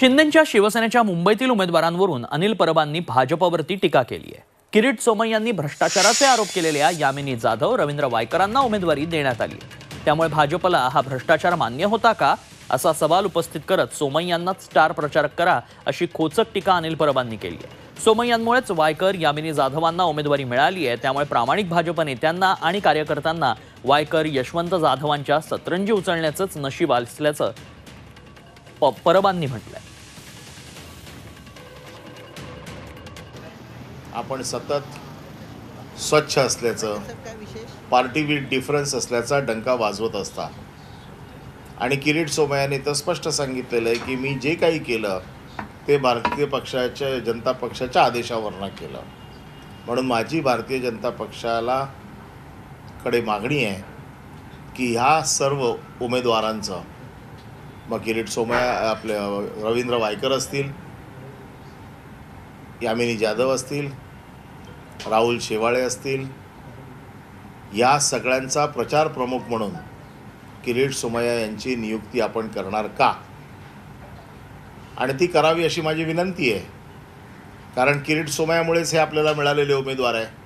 शिंदेच्या शिवसेनेच्या मुंबईतील उमेदवारांवरून अनिल परबांनी भाजपवरती टीका केली आहे किरीट सोमय्यांनी भ्रष्टाचाराचे आरोप केलेल्या यामिनी जाधव रवींद्र वायकरांना उमेदवारी देण्यात आली त्यामुळे भाजपला हा भ्रष्टाचार मान्य होता का? असा सवाल उपस्थित करत सोमय्यांनाच स्टार प्रचारक करा अशी खोचक टीका अनिल परबांनी केली आहे सोमय्यांमुळेच वायकर यामिनी जाधवांना उमेदवारी मिळाली आहे त्यामुळे प्रामाणिक भाजप नेत्यांना आणि कार्यकर्त्यांना वायकर यशवंत जाधवांच्या सतरंजी उचलण्याचंच नशीब असल्याचं प- परबांनी म्हटलंय. आपण सतत स्वच्छ असल्याचं पार्टी विथ डिफरन्स असल्याचा डंका वाजवत असता. आणि किरीट सोमयाने तर स्पष्ट सांगितलेलं आहे की मी जे काही केलं ते भारतीय पक्षाच्या जनता पक्षाच्या आदेशावरनं केलं. म्हणून माझी भारतीय जनता पक्षाला कडे मागणी आहे की ह्या सर्व उमेदवारांचं मग किरीट सोमया आपले रवींद्र वायकर असतील यामिनी जाधव असतील राहुल शेवाळे असतील या सगळ्यांचा प्रचार प्रमुख म्हणून किरीट सोमय्या यांची नियुक्ती आपण करणार का? आणि ती करावी अशी माझी विनंती आहे. कारण किरीट सोमयामुळेच हे आपल्याला मिळालेले उमेदवार आहे.